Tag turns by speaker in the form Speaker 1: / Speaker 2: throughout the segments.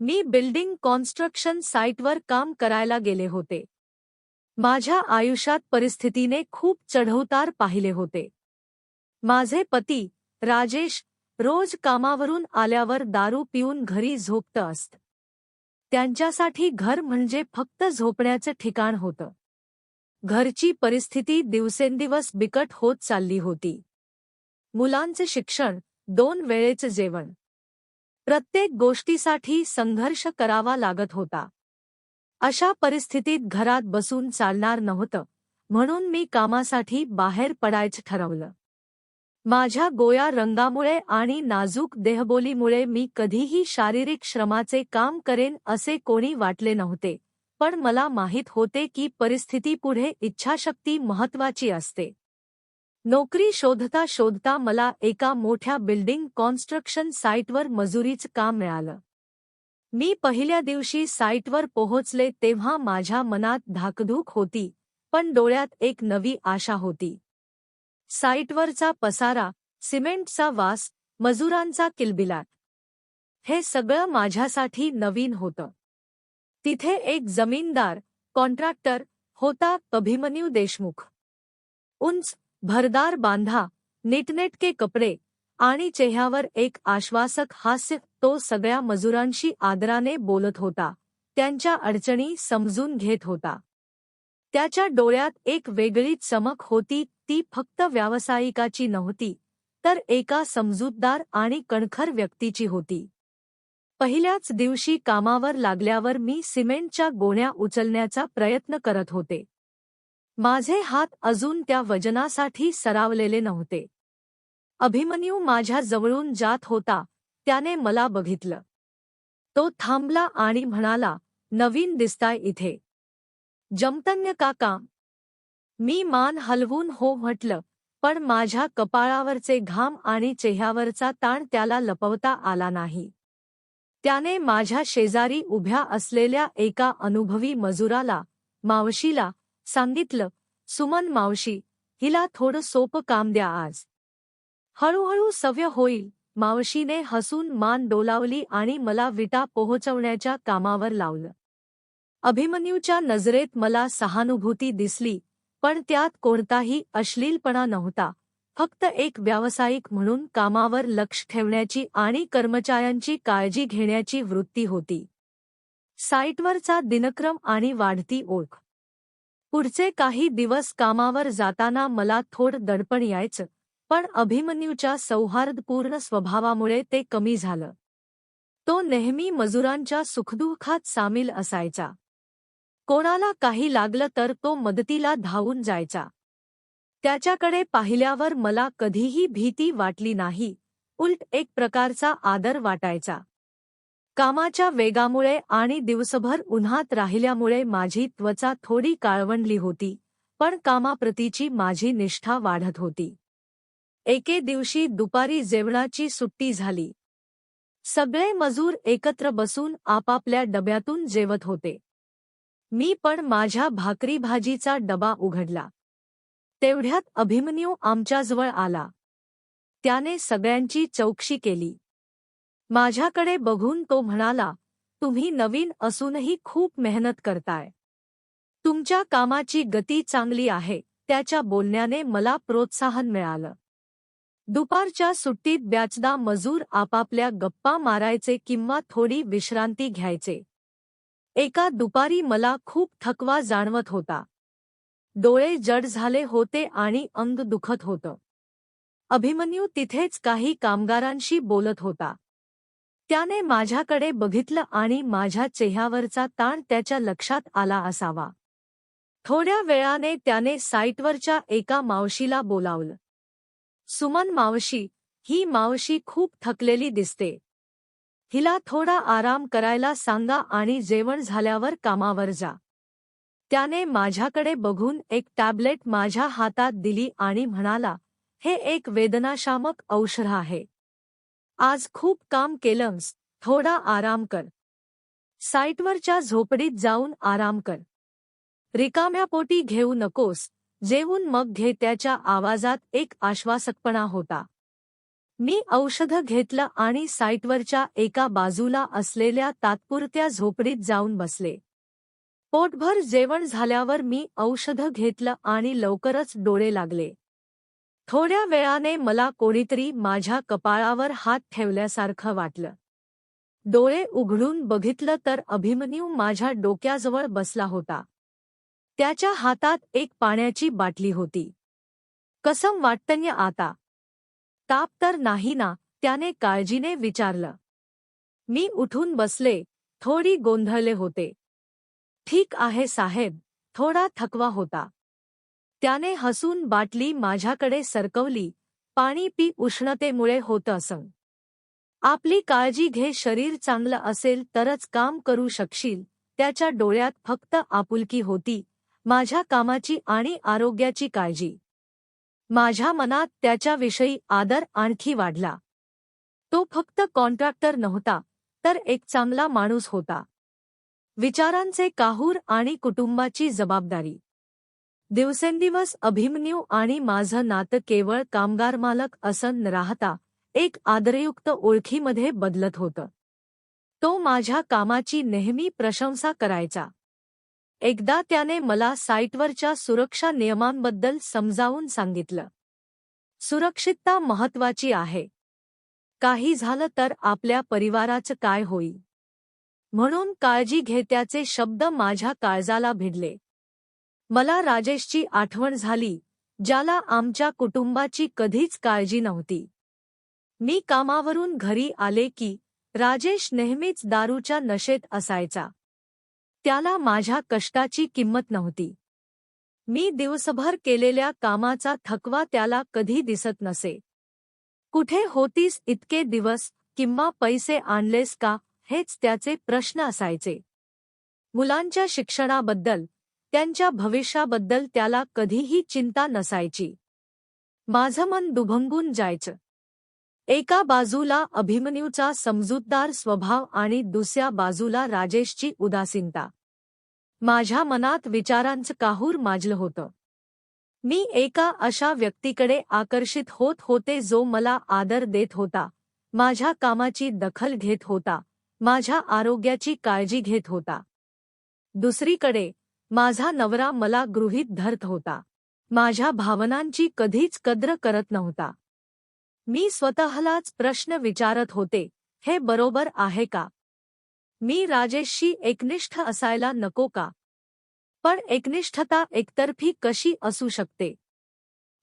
Speaker 1: मी building construction साइटवर काम करायला गेले होते. माझ्या आयुष्यात परिस्थितीने खूप चढउतार पाहिले होते. माझे पती राजेश रोज कामावरून आल्यावर दारू पिऊन घरी झोपत असत. त्यांच्यासाठी घर म्हणजे फक्त झोपण्याचं ठिकाण होतं. घरची परिस्थिती दिवसेंदिवस बिकट होत चालली होती. मुलांचे शिक्षण दोन वेळेचे जेवण. प्रत्येक गोष्टीसाठी संघर्ष करावा लागत होता. अशा परिस्थितीत घरात बसून चालणार नव्हतं म्हणून मी कामासाठी बाहेर पडायचं ठरवलं. माझ्या गोया रंगामुळे आणि नाजूक देहबोलीमुळे मी कधीही शारीरिक श्रमाचे काम करेन असे कोणी वाटले नव्हते पण मला माहीत होते की परिस्थितीपुढे इच्छाशक्ती महत्वाची असते. नोकरी शोधता शोधता मला एका मोठ्या बिल्डिंग कॉन्स्ट्रक्शन साईटवर मजुरीचं काम मिळालं? मी पहिल्या दिवशी साईटवर पोहोचले तेव्हा माझ्या मनात धाकधूक होती पण डोळ्यात एक नवी आशा होती. साईटवरचा पसारा सिमेंटचा वास मजुरांचा किलबिलाट. हे सगळं माझ्यासाठी नवीन होतं. तिथे एक जमीनदार कॉन्ट्रॅक्टर होता अभिमन्यू देशमुख. उंच भरदार बांधा नीटनेटके कपडे आणि चेहऱ्यावर एक आश्वासक हास्य तो सगळ्या मजुरांशी आदराने बोलत होता. त्यांच्या अडचणी समजून घेत होता. त्याच्या डोळ्यात एक वेगळी चमक होती ती फक्त व्यावसायिकाची नव्हती तर एका समजूतदार आणि कणखर व्यक्तीची होती. पहिल्याच दिवशी कामावर लागल्यावर मी सिमेंटच्या गोण्या उचलण्याचा प्रयत्न करत होते. माझे हात अजून त्या वजनासाठी सरावलेले नव्हते. अभिमन्यू माझ्या जवळून जात होता त्याने मला बघितलं. तो थांबला आणि म्हणाला नवीन दिसताय इथे. जमतन्य काका. मी मान हलवून हो म्हटलं पण माझ्या कपाळावरचे घाम आणि चेहऱ्यावरचा ताण त्याला लपवता आला नाही. त्याने माझ्या शेजारी उभ्या असलेल्या एका अनुभवी मजुराला मावशीला सांगितलं सुमन मावशी हिला थोडं सोपं काम द्या आज. हळूहळू सव्य होईल. मावशीने हसून मान डोलावली आणि मला विटा पोहोचवण्याच्या कामावर लावलं. अभिमन्यूच्या नजरेत मला सहानुभूती दिसली पण त्यात कोणताही अश्लीलपणा नव्हता. फक्त एक व्यावसायिक म्हणून कामावर लक्ष ठेवण्याची आणि कर्मचाऱ्यांची काळजी घेण्याची वृत्ती होती. साईटवरचा दिनक्रम आणि वाढती ओळख. पुढचे काही दिवस कामावर जाताना मला थोड दडपण यायचं पण अभिमन्यूच्या सौहार्दपूर्ण स्वभावामुळे ते कमी झालं. तो नेहमी मजुरांच्या सुखदुःखात सामील असायचा. कोणाला काही लागलं तर तो मदतीला धावून जायचा. त्याच्याकडे पाहिल्यावर मला कधीही भीती वाटली नाही उलट एक प्रकारचा आदर वाटायचा. कामाच्या वेगामुळे आणि दिवसभर उन्हात राहिल्यामुळे माझी त्वचा थोडी काळवंडली होती पण कामाप्रतीची माझी निष्ठा वाढत होती. एके दिवशी दुपारी जेवणाची सुट्टी झाली. सगळे मजूर एकत्र बसून आपापल्या डब्यातून जेवत होते. मी पण माझ्या भाकरी भाजीचा डबा उघडला. तेवढ्यात अभिमन्यू आमच्याजवळ आला. त्याने सगळ्यांची चौकशी केली. माझ्याकडे बघून तो म्हणाला तुम्ही नवीन असूनही खूप मेहनत करताय. तुमच्या कामाची गती चांगली आहे. त्याच्या बोलण्याने मला प्रोत्साहन मिळालं. दुपारच्या सुट्टीत ब्याचदा मजूर आपापल्या गप्पा मारायचे किंवा थोडी विश्रांती घ्यायचे. एका दुपारी मला खूप थकवा जाणवत होता. डोळे जड झाले होते आणि अंग दुखत होतं. अभिमन्यू तिथेच काही कामगारांशी बोलत होता. त्याने माझ्याकडे बघितलं आणि माझ्या चेहऱ्यावरचा ताण त्याच्या लक्षात आला असावा. थोड्या वेळाने त्याने साईटवरच्या एका मावशीला बोलावलं. सुमन मावशी ही मावशी खूप थकलेली दिसते. हिला थोडा आराम करायला सांगा आणि जेवण झाल्यावर कामावर जा. त्याने माझ्याकडे बघून एक टॅबलेट माझ्या हातात दिली आणि म्हणाला हे एक वेदनाशामक औषध आहे. आज खूप काम केलंस थोडा आराम कर. साईटवरच्या झोपडीत जाऊन आराम कर. रिकाम्या पोटी घेऊ नकोस जेवून मग घे त्याच्या आवाजात एक आश्वासकपणा होता. मी औषधं घेतलं आणि साईटवरच्या एका बाजूला असलेल्या तात्पुरत्या झोपडीत जाऊन बसले. पोटभर जेवण झाल्यावर मी औषधं घेतलं आणि लवकरच डोळे लागले. थोड्या वेळाने मला कोणीतरी माझ्या कपाळावर हात ठेवल्यासारखं वाटलं. डोळे उघडून बघितलं तर अभिमन्यू माझ्या डोक्याजवळ बसला होता. त्याच्या हातात एक पाण्याची बाटली होती. कसम वाटतन्य आता? ताप तर नाही ना त्याने काळजीने विचारलं. मी उठून बसले थोडी गोंधळले होते. ठीक आहे साहेब थोडा थकवा होता. त्याने हसून बाटली माझ्याकडे सरकवली. पाणी पी उष्णतेमुळे होतं असं. आपली काळजी घे शरीर चांगलं असेल तरच काम करू शकशील. त्याच्या डोळ्यात फक्त आपुलकी होती. माझ्या कामाची आणि आरोग्याची काळजी. माझ्या मनात त्याच्याविषयी आदर आणखी वाढला. तो फक्त कॉन्ट्रॅक्टर नव्हता तर एक चांगला माणूस होता. विचारांचे काहूर आणि कुटुंबाची जबाबदारी. दिवसेंदिवस अभिमन्यू आणि माझं नातं केवळ कामगार मालक असं न राहता एक आदरयुक्त ओळखीमध्ये बदलत होतं. तो माझ्या कामाची नेहमी प्रशंसा करायचा. एकदा त्याने मला साईटवरच्या सुरक्षा नियमांबद्दल समजावून सांगितलं. सुरक्षितता महत्वाची आहे. काही झालं तर आपल्या परिवाराचं काय होईल? म्हणून काळजी घेत्याचे शब्द माझ्या काळजाला भिडले. मला राजेशची आठवण झाली ज्याला आमच्या कुटुंबाची कधीच काळजी नव्हती. मी कामावरून घरी आले की राजेश नेहमीच दारूच्या नशेत असायचा. त्याला माझ्या कष्टाची किंमत नव्हती. मी दिवसभर केलेल्या कामाचा थकवा त्याला कधी दिसत नसे. कुठे होतीस इतके दिवस किंवा पैसे आणलेस का हेच त्याचे प्रश्न असायचे. मुलांच्या शिक्षणाबद्दल त्यांच्या भविष्याबद्दल त्याला कधीही चिंता नसायची. माझं मन दुभंगून जायचं. एका बाजूला अभिमन्यूचा समजूतदार स्वभाव आणि दुसऱ्या बाजूला राजेशची उदासीनता. माझ्या मनात विचारांचं काहूर माजलं होतं. मी एका अशा व्यक्तीकडे आकर्षित होत होते जो मला आदर देत होता माझ्या कामाची दखल घेत होता माझ्या आरोग्याची काळजी घेत होता. दुसरीकडे माझा नवरा मला गृहीत धरत होता. माझ्या भावनांची कधीच कद्र करत नव्हता. मी स्वतःलाच प्रश्न विचारत होते हे बरोबर आहे का? मी राजेशशी एकनिष्ठ असायला नको का? पण एकनिष्ठता एकतर्फी कशी असू शकते?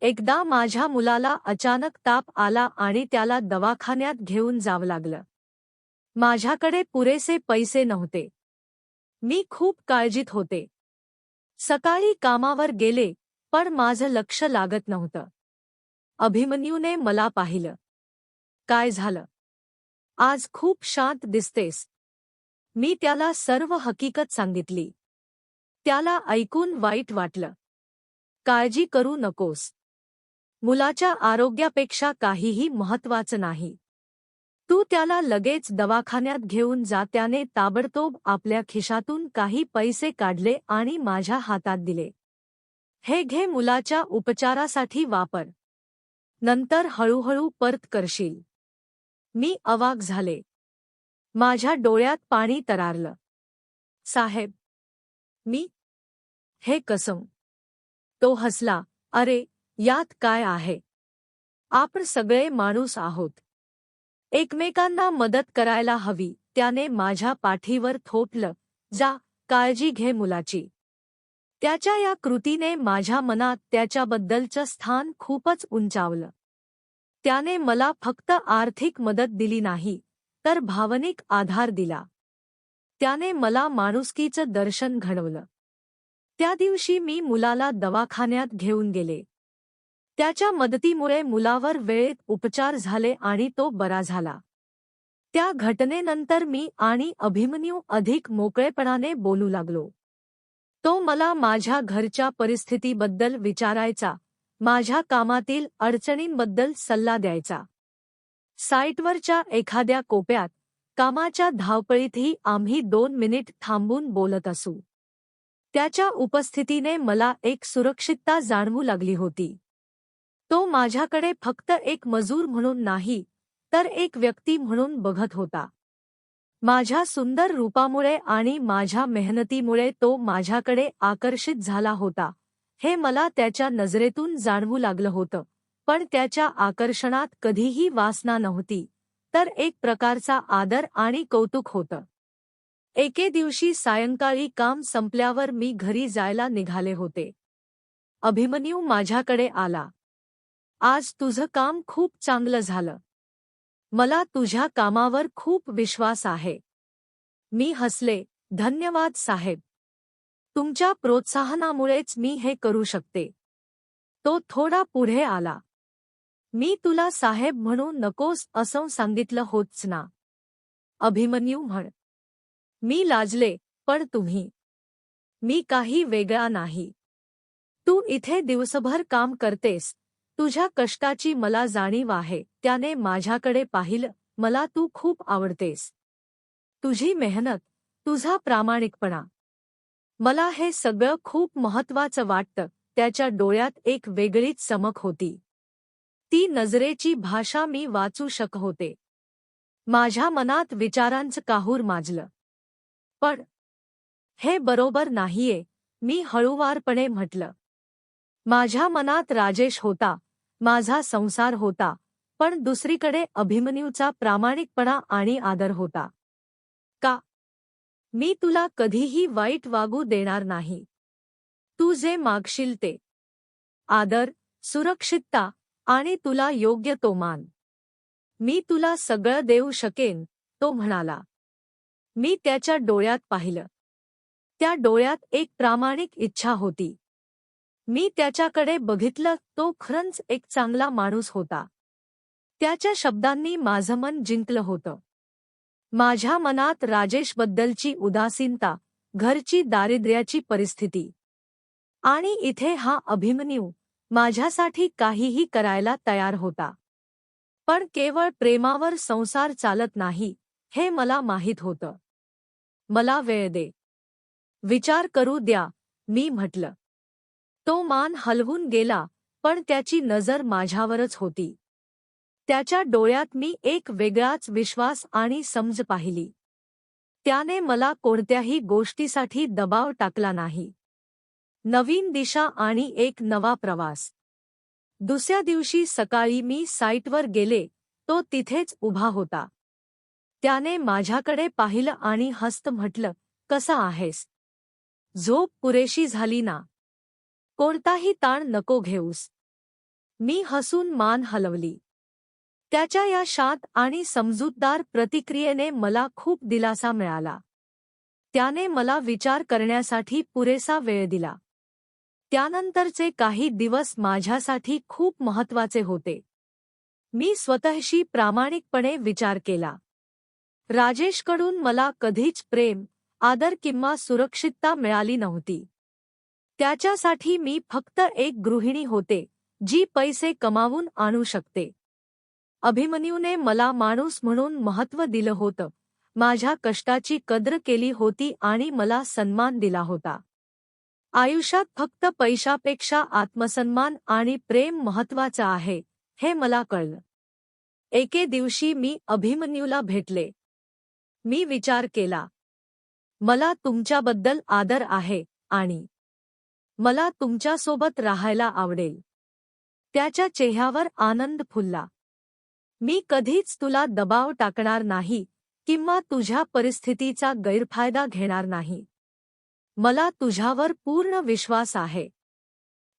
Speaker 1: एकदा माझ्या मुलाला अचानक ताप आला आणि त्याला दवाखान्यात घेऊन जावं लागलं. माझ्याकडे पुरेसे पैसे नव्हते. मी खूप काळजीत होते. सकाळी कामावर गेले पण माझं लक्ष लागत नव्हतं. अभिमन्यूने मला पाहिलं. काय झालं? आज खूप शांत दिसतेस. मी त्याला सर्व हकीकत सांगितली. त्याला ऐकून वाईट वाटलं. काळजी करू नकोस. मुलाच्या आरोग्यापेक्षा काहीही महत्वाचं नाही. तू त्याला लगेच दवाखान्यात घेऊन जा त्याने ताबडतोब आपल्या खिशातून काही पैसे काढले आणि माझ्या हातात दिले. हे घे मुलाच्या उपचारासाठी वापर. नंतर हळूहळू परत करशील. मी अवाक झाले. माझ्या डोळ्यात पाणी तरारलं. साहेब मी हे कसं तो हसला अरे यात काय आहे? आपण सगळे माणूस आहोत. एकमेकांना मदत करायला हवी. त्याने माझ्या पाठीवर थोपलं. जा काळजी घे मुलाची. त्याच्या या कृतीने माझ्या मनात त्याच्याबद्दलचं स्थान खूपच उंचावलं. त्याने मला फक्त आर्थिक मदत दिली नाही तर भावनिक आधार दिला. त्याने मला माणुसकीचं दर्शन घडवलं. त्या दिवशी मी मुलाला दवाखान्यात घेऊन गेले. त्याच्या मदतीमुळे मुलावर वेळेत उपचार झाले आणि तो बरा झाला. त्या घटनेनंतर मी आणि अभिमन्यू अधिक मोकळेपणाने बोलू लागलो. तो मला माझ्या घरच्या परिस्थितीबद्दल विचारायचा माझ्या कामातील अडचणींबद्दल सल्ला द्यायचा. साईटवरच्या एखाद्या कोप्यात कामाच्या धावपळीतही आम्ही दोन मिनिट थांबून बोलत असू. त्याच्या उपस्थितीने मला एक सुरक्षितता जाणवू लागली होती. तो माझ्याकडे फक्त एक मजूर म्हणून नाही तर एक व्यक्ती म्हणून बघत होता. माझ्या सुंदर रूपामुळे आणि माझ्या मेहनतीमुळे तो माझ्याकडे आकर्षित झाला होता. हे मला त्याच्या नजरेतून जाणवू लागलं होतं पण त्याच्या आकर्षणात कधीही वासना नव्हती तर एक प्रकारचा आदर आणि कौतुक होतं. एके दिवशी सायंकाळी काम संपल्यावर मी घरी जायला निघाले होते. अभिमन्यू माझ्याकडे आला. आज तुझं काम खूप चांगलं झालं. मला तुझ्या कामावर खूप विश्वास आहे. मी हसले धन्यवाद साहेब. तुमच्या प्रोत्साहनामुळेच मी हे करू शकते. तो थोडा पुढे आला. मी तुला साहेब म्हणू नकोस असं सांगितलं होतच ना. अभिमन्यू म्हण. मी लाजले पण तुम्ही. मी काही वेगळा नाही. तू इथे दिवसभर काम करतेस. तुझ्या कष्टाची मला जाणीव आहे त्याने माझ्याकडे पाहिलं मला तू खूप आवडतेस. तुझी मेहनत तुझा प्रामाणिकपणा. मला हे सगळं खूप महत्वाचं वाटतं त्याच्या डोळ्यात एक वेगळीच चमक होती. ती नजरेची भाषा मी वाचू शक होते. माझ्या मनात विचारांचं काहूर माजलं. पण हे बरोबर नाहीये मी हळूवारपणे म्हटलं. माझ्या मनात राजेश होता माझा संसार होता पण दुसरीकडे अभिमन्यूचा प्रामाणिकपणा आणि आदर होता. का? मी तुला कधीही वाईट वागू देणार नाही. तू जे मागशील ते. आदर सुरक्षितता आणि तुला योग्य तो मान. मी तुला सगळं देऊ शकेन तो म्हणाला. मी त्याच्या डोळ्यात पाहिलं. त्या डोळ्यात एक प्रामाणिक इच्छा होती. मी त्याच्याकडे बघितलं तो खरंच एक चांगला माणूस होता. त्याच्या शब्दांनी माझं मन जिंकलं होतं. माझ्या मनात राजेशबद्दलची उदासीनता घरची दारिद्र्याची परिस्थिती आणि इथे हा अभिमन्यू माझ्यासाठी काहीही करायला तयार होता. पण केवळ प्रेमावर संसार चालत नाही हे मला माहीत होतं. मला वेळ दे. विचार करू द्या मी म्हटलं. तो मान हलवून गेला पण त्याची नजर माझ्यावरच होती. त्याच्या डोळ्यात मी एक वेगळाच विश्वास आणि समज पाहिली. त्याने मला कोणत्याही गोष्टीसाठी दबाव टाकला नाही. नवीन दिशा आणि एक नवा प्रवास. दुसऱ्या दिवशी सकाळी मी साईटवर गेले तो तिथेच उभा होता. त्याने माझ्याकडे पाहिलं आणि हस्त म्हटलं कसा आहेस? झोप पुरेशी झाली ना. कोणताही ताण नको घेऊस. मी हसून मान हलवली. त्याच्या या शांत आणि समजूतदार प्रतिक्रियेने मला खूप दिलासा मिळाला. त्याने मला विचार करण्यासाठी पुरेसा वेळ दिला. त्यानंतरचे काही दिवस माझ्यासाठी खूप महत्त्वाचे होते. मी स्वतःशी प्रामाणिकपणे विचार केला. राजेशकडून मला कधीच प्रेम आदर किंवा सुरक्षितता मिळाली नव्हती. त्याच्यासाठी मी फक्त एक गृहिणी होते जी पैसे कमावून आणू शकते. अभिमन्यूने मला माणूस म्हणून महत्त्व दिलं होतं. माझ्या कष्टाची कद्र केली होती आणि मला सन्मान दिला होता. आयुष्यात फक्त पैशापेक्षा आत्मसन्मान आणि प्रेम महत्वाचं आहे हे मला कळलं. एके दिवशी मी अभिमन्यूला भेटले. मी विचार केला. मला तुमच्याबद्दल आदर आहे आणि मला तुमच्यासोबत राहायला आवडेल. त्याच्या चेहऱ्यावर आनंद फुलला. मी कधीच तुला दबाव टाकणार नाही किंवा तुझ्या परिस्थितीचा गैरफायदा घेणार नाही. मला तुझ्यावर पूर्ण विश्वास आहे.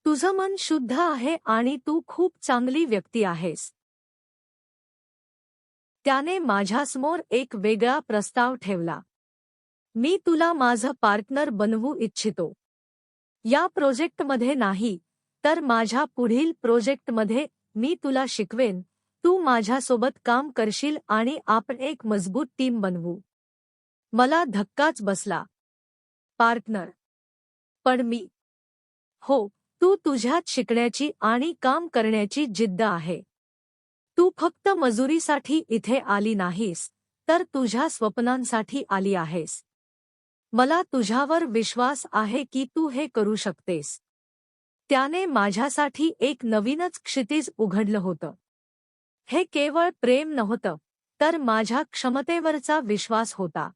Speaker 1: तुझं मन शुद्ध आहे आणि तू खूप चांगली व्यक्ती आहेस. त्याने माझ्यासमोर एक वेगळा प्रस्ताव ठेवला. मी तुला माझं पार्टनर बनवू इच्छितो. या प्रोजेक्टमध्ये नाही तर माझ्या पुढील प्रोजेक्टमध्ये मी तुला शिकवेन. तू माझ्यासोबत काम करशील आणि आपण एक मजबूत टीम बनवू. मला धक्काच बसला. पार्टनर. पण मी. हो तू तुझ्यात शिकण्याची आणि काम करण्याची जिद्द आहे. तू फक्त मजुरीसाठी इथे आली नाहीस तर तुझ्या स्वप्नांसाठी आली आहेस. मला तुझ्यावर विश्वास आहे की तू हे करू शकतेस. त्याने माझ्यासाठी एक नवीनच क्षितिज उघडलं होतं. हे केवळ प्रेम नव्हतं तर माझ्या क्षमतेवरचा विश्वास होता.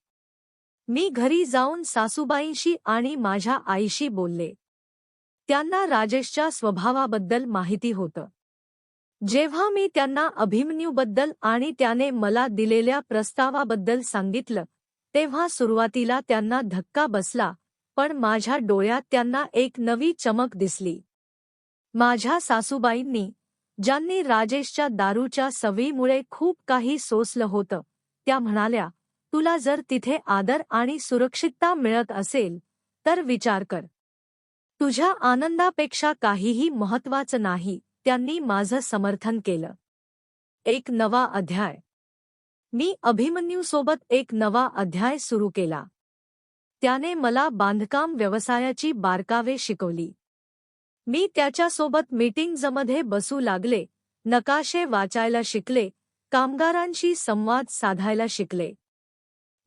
Speaker 1: मी घरी जाऊन सासूबाईंशी आणि माझ्या आईशी बोलले. त्यांना राजेशच्या स्वभावाबद्दल माहिती होतं. जेव्हा मी त्यांना अभिमन्यूबद्दल आणि त्याने मला दिलेल्या प्रस्तावाबद्दल सांगितलं तेव्हा सुरुवातीला त्यांना धक्का बसला पण माझ्या डोळ्यात त्यांना एक नवी चमक दिसली. माझ्या सासूबाईंनी ज्यांनी राजेशच्या दारूच्या सवयीमुळे खूप काही सोसलं होतं त्या म्हणाल्या तुला जर तिथे आदर आणि सुरक्षितता मिळत असेल तर विचार कर. तुझ्या आनंदापेक्षा काहीही महत्वाचं नाही त्यांनी माझं समर्थन केलं. एक नवा अध्याय. मी अभिमन्यूसोबत एक नवा अध्याय सुरू केला. त्याने मला बांधकाम व्यवसायाची बारकावे शिकवली. मी त्याच्यासोबत मीटिंग्जमध्ये बसू लागले नकाशे वाचायला शिकले कामगारांशी संवाद साधायला शिकले.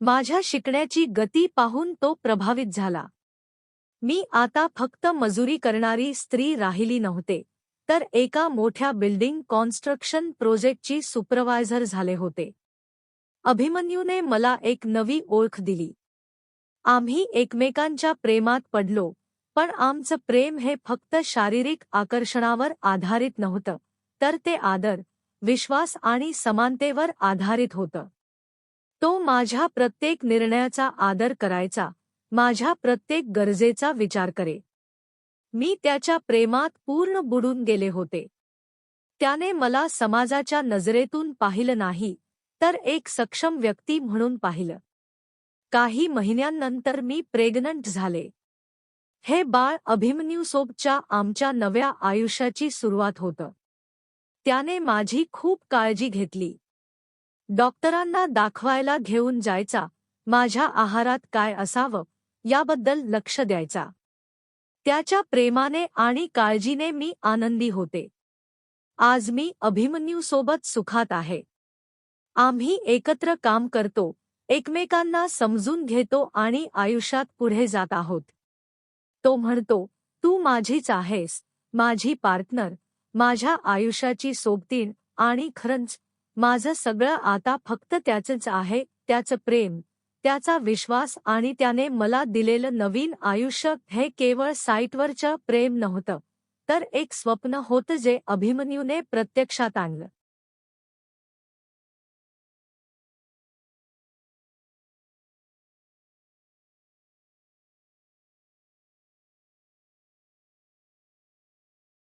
Speaker 1: माझ्या शिकण्याची गती पाहून तो प्रभावित झाला. मी आता फक्त मजुरी करणारी स्त्री राहिली नव्हते तर एका मोठ्या बिल्डिंग कॉन्स्ट्रक्शन प्रोजेक्टची सुपरवायझर झाले होते. अभिमन्यूने मला एक नवी ओळख दिली. आम्ही एकमेकांच्या प्रेमात पडलो पण आमचं प्रेम हे फक्त शारीरिक आकर्षणावर आधारित नव्हतं तर ते आदर विश्वास आणि समानतेवर आधारित होतं. तो माझ्या प्रत्येक निर्णयाचा आदर करायचा माझ्या प्रत्येक गरजेचा विचार करे. मी त्याच्या प्रेमात पूर्ण बुडून गेले होते. त्याने मला समाजाच्या नजरेतून पाहिलं नाही तर एक सक्षम व्यक्ती म्हणून पाहिलं. काही महिन्यांनंतर मी प्रेग्नंट झाले. हे बाळ अभिमन्यू सोबच्या आमच्या नव्या आयुष्याची सुरुवात होतं. त्याने माझी खूप काळजी घेतली. डॉक्टरांना दाखवायला घेऊन जायचा माझ्या आहारात काय असावं याबद्दल लक्ष द्यायचा. त्याच्या प्रेमाने आणि काळजीने मी आनंदी होते. आज मी अभिमन्यूसोबत सुखात आहे. आम्ही एकत्र काम करतो एकमेकांना समजून घेतो आणि आयुष्यात पुढे जात आहोत. तो म्हणतो तू माझीच आहेस माझी पार्टनर माझ्या आयुष्याची सोबतीण आणि खरंच माझं सगळं आता फक्त त्याचंच आहे त्याचं प्रेम त्याचा विश्वास आणि त्याने मला दिलेलं नवीन आयुष्य हे केवळ साईटवरचं प्रेम नव्हतं तर एक स्वप्न होतं जे अभिमन्यूने प्रत्यक्षात आणलं.